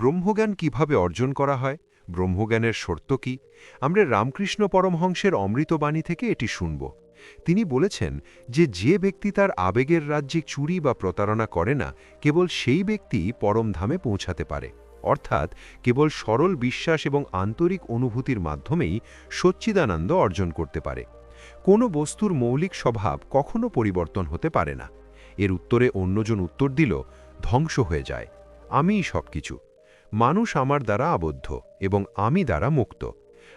ব্রহ্মজ্ঞান কীভাবে অর্জন করা হয়, ব্রহ্মজ্ঞানের শর্ত কি? আমরা রামকৃষ্ণ পরমহংসের অমৃতবাণী থেকে এটি শুনব। তিনি বলেছেন যে যে ব্যক্তি তার আবেগের রাজ্যে চুরি বা প্রতারণা করে না, কেবল সেই ব্যক্তি পরমধামে পৌঁছাতে পারে। অর্থাৎ কেবল সরল বিশ্বাস এবং আন্তরিক অনুভূতির মাধ্যমেই সচ্চিদানন্দ অর্জন করতে পারে। কোনো বস্তুর মৌলিক স্বভাব কখনো পরিবর্তন হতে পারে না। এর উত্তরে অন্যজন উত্তর দিল, ধ্বংস হয়ে যায়। আমিই সব কিছু মানুষ আমার দ্বারা আবদ্ধ এবং আমি দ্বারা মুক্ত।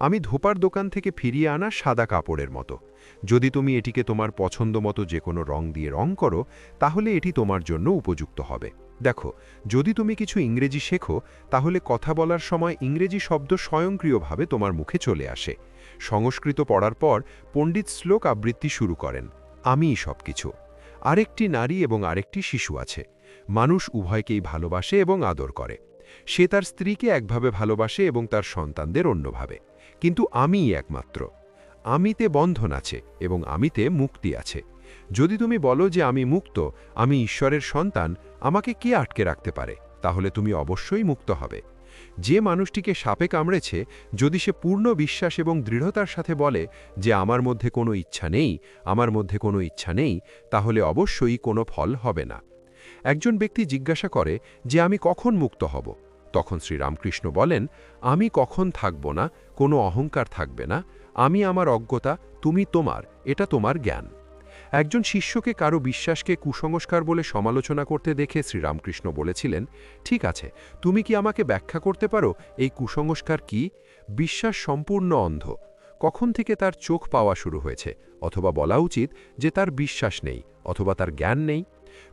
আমি ধোপার দোকান থেকে ফিরিয়ে আনা সাদা কাপড়ের মতো। যদি তুমি এটিকে তোমার পছন্দ মতো যে কোনো রং দিয়ে রং করো, তাহলে এটি তোমার জন্য উপযুক্ত হবে। দেখো, যদি তুমি কিছু ইংরেজি শেখো, তাহলে কথা বলার সময় ইংরেজি শব্দ স্বয়ংক্রিয়ভাবে তোমার মুখে চলে আসে। সংস্কৃত পড়ার পর পণ্ডিত শ্লোক আবৃত্তি শুরু করেন আমিই সব কিছু আরেকটি নারী এবং আরেকটি শিশু আছে। মানুষ উভয়কেই ভালোবাসে এবং আদর করে। সে তার স্ত্রীকে একভাবে ভালোবাসে এবং তার সন্তানদের অন্যভাবে। কিন্তু আমিই একমাত্র। আমিতে বন্ধন আছে এবং আমিতে মুক্তি আছে। যদি তুমি বলো যে আমি মুক্ত, আমি ঈশ্বরের সন্তান, আমাকে কে আটকে রাখতে পারে? তাহলে তুমি অবশ্যই মুক্ত হবে। যে মানুষটিকে সাপে কামড়েছে, যদি সে পূর্ণ বিশ্বাস এবং দৃঢ়তার সাথে বলে যে আমার মধ্যে কোনো ইচ্ছা নেই, আমার মধ্যে কোনো ইচ্ছা নেই, তাহলে অবশ্যই কোনো ফল হবে না। একজন ব্যক্তি জিজ্ঞাসা করে যে আমি কখন মুক্ত হব। তখন শ্রীরামকৃষ্ণ বলেন, আমি কখন থাকব না, কোনো অহংকার থাকবে না, আমি আমার অজ্ঞতা, তুমি তোমার, এটা তোমার জ্ঞান। একজন শিষ্যকে কারও বিশ্বাসকে কুসংস্কার বলে সমালোচনা করতে দেখে শ্রীরামকৃষ্ণ বলেছিলেন, ঠিক আছে, তুমি কি আমাকে ব্যাখ্যা করতে পারো, এই কুসংস্কার কি? বিশ্বাস সম্পূর্ণ অন্ধ। কখন থেকে তার চোখ পাওয়া শুরু হয়েছে? অথবা বলা উচিত যে তার বিশ্বাস নেই, অথবা তার জ্ঞান নেই?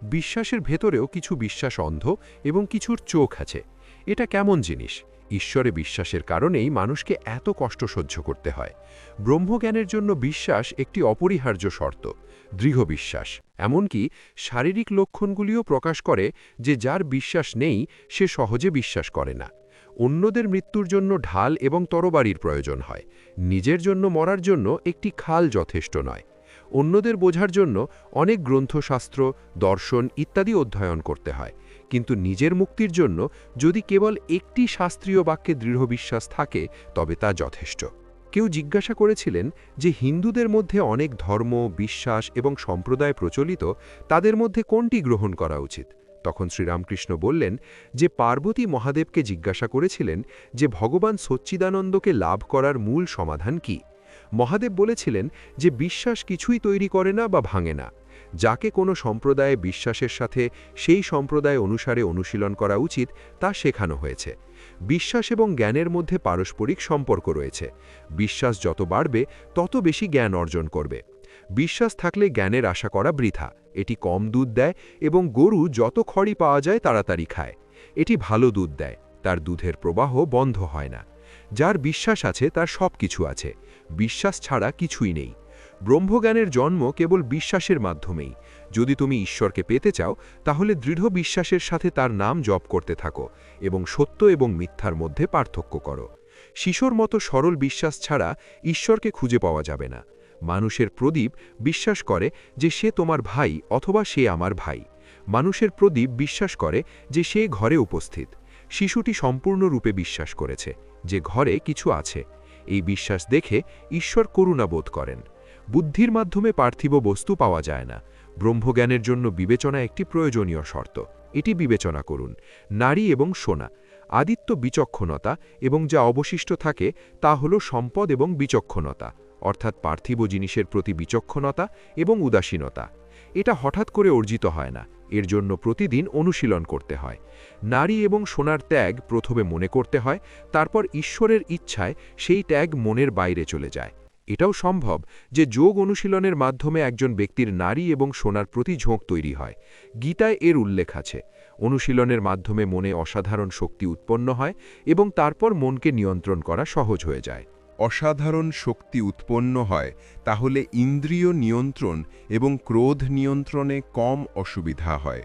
বিশ্বাসের ভেতরেও কিছু বিশ্বাস অন্ধ এবং কিছুর চোখ আছে। এটা কেমন জিনিস? ঈশ্বরে বিশ্বাসের কারণেই মানুষকে এত কষ্ট সহ্য করতে হয়। ব্রহ্মজ্ঞানের জন্য বিশ্বাস একটি অপরিহার্য শর্ত, দৃঢ় বিশ্বাস। এমনকি শারীরিক লক্ষণগুলিও প্রকাশ করে যে যার বিশ্বাস নেই, সে সহজে বিশ্বাস করে না। অন্যদের মৃত্যুর জন্য ঢাল এবং তরবারির প্রয়োজন হয়। নিজের জন্য মরার জন্য একটি খাল যথেষ্ট নয়। অন্যদের বোঝার জন্য অনেক গ্রন্থশাস্ত্র, দর্শন ইত্যাদি অধ্যয়ন করতে হয়। কিন্তু নিজের মুক্তির জন্য যদি কেবল একটি শাস্ত্রীয় বাক্যে দৃঢ় বিশ্বাস থাকে, তবে তা যথেষ্ট। কেউ জিজ্ঞাসা করেছিলেন যে হিন্দুদের মধ্যে অনেক ধর্ম, বিশ্বাস এবং সম্প্রদায় প্রচলিত, তাদের মধ্যে কোনটি গ্রহণ করা উচিত? তখন শ্রীরামকৃষ্ণ বললেন যে পার্বতী মহাদেবকে জিজ্ঞাসা করেছিলেন যে ভগবান সচ্চিদানন্দকে লাভ করার মূল সমাধান কি? মহাদেব বলেছিলেন যে বিশ্বাস কিছুই তৈরি করে না বা ভাঙে না। যাকে কোনো সম্প্রদায়ে বিশ্বাসের সাথে সেই সম্প্রদায় অনুসারে অনুশীলন করা উচিত, তা শেখানো হয়েছে। বিশ্বাস এবং জ্ঞানের মধ্যে পারস্পরিক সম্পর্ক রয়েছে। বিশ্বাস যত বাড়বে, তত বেশি জ্ঞান অর্জন করবে। বিশ্বাস থাকলে জ্ঞানের আশা করা বৃথা। এটি কম দুধ দেয় এবং গরু যত খড়ি পাওয়া যায় তাড়াতাড়ি খায়। এটি ভালো দুধ দেয়। তার দুধের প্রবাহ বন্ধ হয় না। যার বিশ্বাস আছে, তার সব কিছু আছে। বিশ্বাস ছাড়া কিছুই নেই। ব্রহ্মজ্ঞানের জন্ম কেবল বিশ্বাসের মাধ্যমেই। যদি তুমি ঈশ্বরকে পেতে চাও, তাহলে দৃঢ় বিশ্বাসের সাথে তার নাম জপ করতে থাকো এবং সত্য এবং মিথ্যার মধ্যে পার্থক্য করো। শিশুর মতো সরল বিশ্বাস ছাড়া ঈশ্বরকে খুঁজে পাওয়া যাবে না। মানুষের প্রদীপ বিশ্বাস করে যে সে তোমার ভাই অথবা সে আমার ভাই। মানুষের প্রদীপ বিশ্বাস করে যে সে ঘরে উপস্থিত। শিশুটি সম্পূর্ণরূপে বিশ্বাস করেছে যে ঘরে কিছু আছে। এই বিশ্বাস দেখে ঈশ্বর করুণা বোধ করেন। বুদ্ধির মাধ্যমে পার্থিব বস্তু পাওয়া যায় না। ব্রহ্মজ্ঞানের জন্য বিবেচনা একটি প্রয়োজনীয় শর্ত। এটি বিবেচনা করুন। নারী এবং সোনা, আদিত্য বিচক্ষণতা এবং যা অবশিষ্ট থাকে তা হল সম্পদ এবং বিচক্ষণতা, অর্থাৎ পার্থিব জিনিসের প্রতি বিচক্ষণতা এবং উদাসীনতা। এটা হঠাৎ করে অর্জিত হয় না। এর জন্য প্রতিদিন অনুশীলন করতে হয়। নারী এবং সোনার ত্যাগ প্রথমে মনে করতে হয়, তারপর ঈশ্বরের ইচ্ছায় সেই ত্যাগ মনের বাইরে চলে যায়। এটাও সম্ভব যে যোগ অনুশীলনের মাধ্যমে একজন ব্যক্তির নারী এবং সোনার প্রতি ঝোঁক তৈরি হয়। গীতায় এর উল্লেখ আছে। অনুশীলনের মাধ্যমে মনে অসাধারণ শক্তি উৎপন্ন হয় এবং তারপর মনকে নিয়ন্ত্রণ করা সহজ হয়ে যায়। অসাধারণ শক্তি উৎপন্ন হয়, তাহলে ইন্দ্রিয় নিয়ন্ত্রণ এবং ক্রোধ নিয়ন্ত্রণে কম অসুবিধা হয়।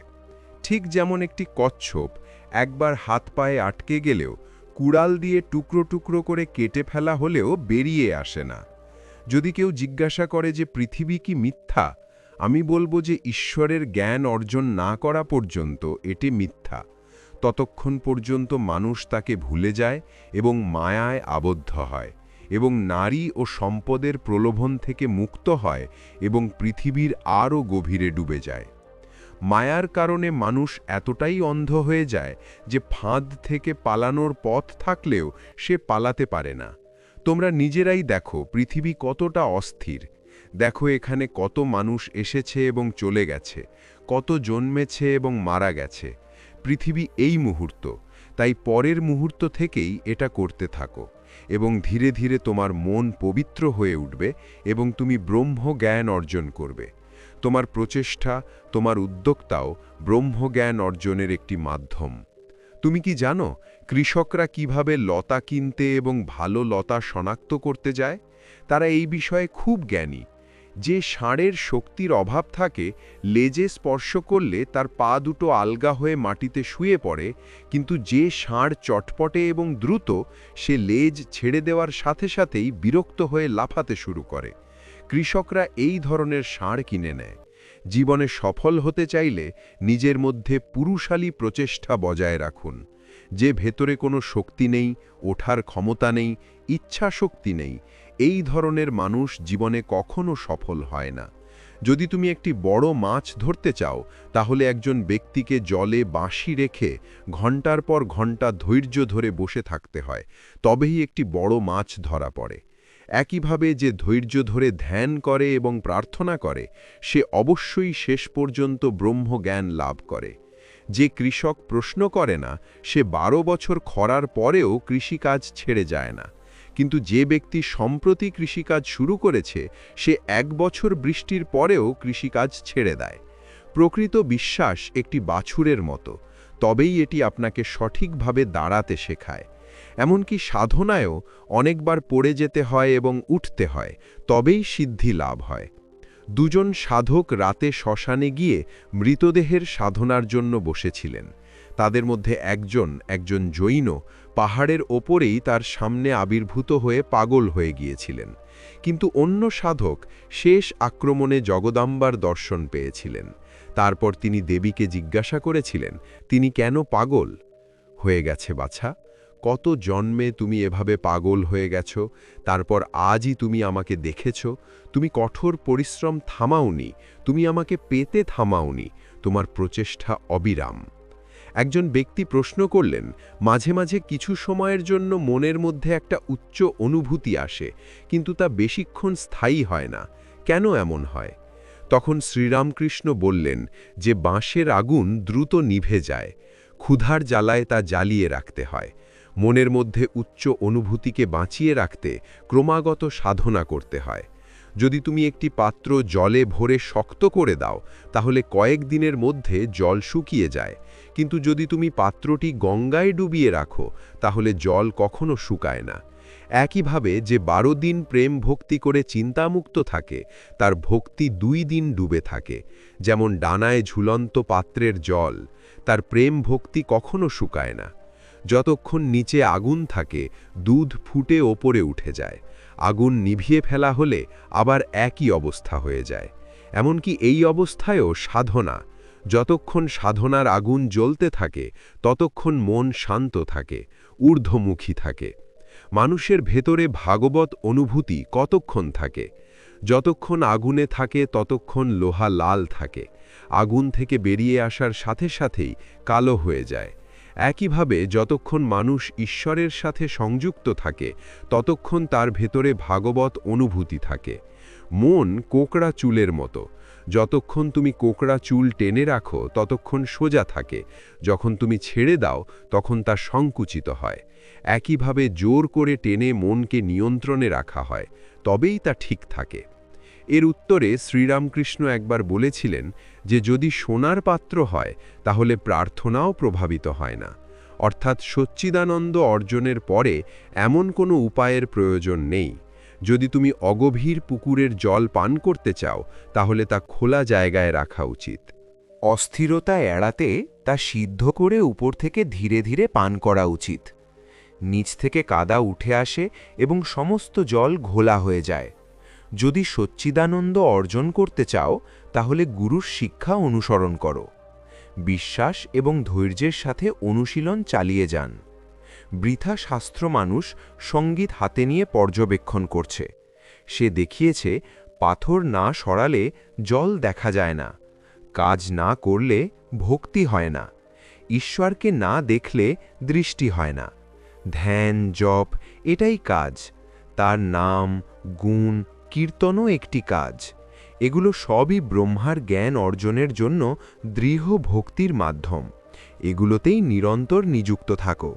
ঠিক যেমন একটি কচ্ছপ একবার হাত পায়ে আটকে গেলেও কুড়াল দিয়ে টুকরো টুকরো করে কেটে ফেলা হলেও বেরিয়ে আসে না। যদি কেউ জিজ্ঞাসা করে যে পৃথিবী কি মিথ্যা, আমি বলব যে ঈশ্বরের জ্ঞান অর্জন না করা পর্যন্ত এটি মিথ্যা। ততক্ষণ পর্যন্ত মানুষ তাকে ভুলে যায় এবং মায়ায় আবদ্ধ হয়। এবং নারী ও সম্পদের প্রলোভন থেকে মুক্ত হয় এবং পৃথিবীর আরও গভীরে ডুবে যায়। মায়ার কারণে মানুষ এতটাই অন্ধ হয়ে যায় যে ফাঁদ থেকে পালানোর পথ থাকলেও সে পালাতে পারে না। তোমরা নিজেরাই দেখো পৃথিবী কতটা অস্থির। দেখো এখানে কত মানুষ এসেছে এবং চলে গেছে, কত জন্মেছে এবং মারা গেছে। পৃথিবী এই মুহূর্ত, তাই পরের মুহূর্ত থেকেই এটা করতে থাকো। এবং ধীরে ধীরে তোমার মন পবিত্র হয়ে উঠবে এবং তুমি ব্রহ্ম জ্ঞান অর্জন করবে। তোমার প্রচেষ্টা, তোমার উদ্যোক্তাও ব্রহ্মজ্ঞান অর্জনের একটি মাধ্যম। তুমি কি জানো, কৃষকরা কীভাবে লতা কিনতে এবং ভালো লতা শনাক্ত করতে যায়? তারা এই বিষয়ে খুব জ্ঞানী। যে ষাঁড়ের শক্তির অভাব থাকে, লেজে স্পর্শ করলে তার পা দুটো আলগা হয়ে মাটিতে শুয়ে পড়ে, কিন্তু যে ষাঁড় চটপটে এবং দ্রুত, সে লেজ ছেড়ে দেওয়ার সাথে সাথেই বিরক্ত হয়ে লাফাতে শুরু করে। কৃষকরা এই ধরনের ষাঁড় কিনে নেয়। জীবনে সফল হতে চাইলে নিজের মধ্যে পুরুষালী প্রচেষ্টা বজায় রাখুন। যে ভেতরে কোনো শক্তি নেই, ওঠার ক্ষমতা নেই ইচ্ছা শক্তি নেই এই ধরনের মানুষ জীবনে কখনো সফল হয় না। যদি তুমি একটি বড় মাছ ধরতে চাও, তাহলে একজন ব্যক্তিকে জলে বাঁশি রেখে ঘণ্টার পর ঘণ্টা ধৈর্য ধরে বসে থাকতে হয়, তবেই একটি বড় মাছ ধরা পড়ে। একইভাবে যে ধৈর্য ধরে ধ্যান করে এবং প্রার্থনা করে, সে অবশ্যই শেষ পর্যন্ত ব্রহ্মজ্ঞান লাভ করে। যে কৃষক প্রশ্ন করে না, সে বারো বছর খরার পরেও কৃষিকাজ ছেড়ে যায় না। কিন্তু যে ব্যক্তি সম্প্রতি কৃষিকাজ শুরু করেছে, সে এক বছর বৃষ্টির পরেও কৃষিকাজ ছেড়ে দেয়। প্রকৃত বিশ্বাস একটি বাছুরের মতো, তবেই এটি আপনাকে সঠিকভাবে দাঁড়াতে শেখায়। এমনকি সাধনায়ও অনেকবার পড়ে যেতে হয় এবং উঠতে হয়, তবেই সিদ্ধি লাভ হয়। দুজন সাধক রাতে শ্মশানে গিয়ে মৃতদেহের সাধনার জন্য বসেছিলেন। তাদের মধ্যে একজন একজন জৈন পাহাড়ের ওপরেই তার সামনে আবির্ভূত হয়ে পাগল হয়ে গিয়েছিলেন। কিন্তু অন্য সাধক শেষ আক্রমণে জগদাম্বার দর্শন পেয়েছিলেন। তারপর তিনি দেবীকে জিজ্ঞাসা করেছিলেন, তিনি কেন পাগল হয়ে গেছে বাছা? কত জন্মে তুমি এভাবে পাগল হয়ে গেছ? তারপর আজই তুমি আমাকে দেখেছ? তুমি কঠোর পরিশ্রম থামাওনি। তুমি আমাকে পেতে থামাওনি। তোমার প্রচেষ্টা অবিরাম। একজন ব্যক্তি প্রশ্ন করলেন, মাঝে মাঝে কিছু সময়ের জন্য মনের মধ্যে একটা উচ্চ অনুভূতি আসে, কিন্তু তা বেশিক্ষণ স্থায়ী হয় না। কেন এমন হয়? তখন শ্রীরামকৃষ্ণ বললেন, যে বাঁশের আগুন দ্রুত নিভে যায়, ক্ষুধার জ্বালায় তা জ্বালিয়ে রাখতে হয়। মনের মধ্যে উচ্চ অনুভূতিকে বাঁচিয়ে রাখতে ক্রমাগত সাধনা করতে হয়। যদি তুমি একটি পাত্র জলে ভরে শক্ত করে দাও, তাহলে কয়েক দিনের মধ্যে জল শুকিয়ে যায়। কিন্তু যদি তুমি পাত্রটি গঙ্গায় ডুবিয়ে রাখো, তাহলে জল কখনো শুকায় না। একইভাবে যে বারো দিন প্রেম ভক্তি করে চিন্তামুক্ত থাকে, তার ভক্তি দুই দিন ডুবে থাকে। যেমন ডানায় ঝুলন্ত পাত্রের জল, তার প্রেম ভক্তি কখনো শুকায় না। যতক্ষণ নিচে আগুন থাকে, দুধ ফুটে ওপরে উঠে যায়। আগুন নিভিয়ে ফেলা হলে আবার একই অবস্থা হয়ে যায়। এমনকি এই অবস্থায়ও সাধনা। যতক্ষণ সাধনার আগুন জ্বলতে থাকে, ততক্ষণ মন শান্ত থাকে, ঊর্ধ্বমুখী থাকে। মানুষের ভেতরে ভাগবত অনুভূতি কতক্ষণ থাকে? যতক্ষণ আগুনে থাকে, ততক্ষণ লোহা লাল থাকে। আগুন থেকে বেরিয়ে আসার সাথে সাথেই কালো হয়ে যায়। একইভাবে যতক্ষণ মানুষ ঈশ্বরের সাথে সংযুক্ত থাকে, ততক্ষণ তার ভেতরে ভাগবত অনুভূতি থাকে। মন কোকড়া চুলের মতো। যতক্ষণ তুমি কোকড়া চুল টেনে রাখো, ততক্ষণ সোজা থাকে। যখন তুমি ছেড়ে দাও, তখন তা সংকুচিত হয়। একইভাবে জোর করে টেনে মনকে নিয়ন্ত্রণে রাখা হয়। তবেই তা ঠিক থাকে। এর উত্তরে শ্রীরামকৃষ্ণ একবার বলেছিলেন যে যদি সোনার পাত্র হয়, তাহলে প্রার্থনাও প্রভাবিত হয় না। অর্থাৎ সচ্চিদানন্দ অর্জনের পরে এমন কোনো উপায়ের প্রয়োজন নেই। যদি তুমি অগভীর পুকুরের জল পান করতে চাও, তাহলে তা খোলা জায়গায় রাখা উচিত। অস্থিরতা এড়াতে তা সিদ্ধ করে উপর থেকে ধীরে ধীরে পান করা উচিত। নিচ থেকে কাদা উঠে আসে এবং সমস্ত জল ঘোলা হয়ে যায়। যদি সচ্চিদানন্দ অর্জন করতে চাও, তাহলে গুরুর শিক্ষা অনুসরণ করো। বিশ্বাস এবং ধৈর্যের সাথে অনুশীলন চালিয়ে যান। বৃথা শাস্ত্র মানুষ সংগীত হাতে নিয়ে পর্যবেক্ষণ করছে। সে দেখিয়েছে, পাথর না সরালে জল দেখা যায় না। কাজ না করলে ভক্তি হয় না। ঈশ্বরকে না দেখলে দৃষ্টি হয় না। ধ্যান, জপ, এটাই কাজ। তার নাম, গুণ কীর্তনও একটি কাজ। এগুলো সবই ব্রহ্মার জ্ঞান অর্জনের জন্য দৃঢ় ভক্তির মাধ্যম। এগুলোতেই নিরন্তর নিযুক্ত থাকো।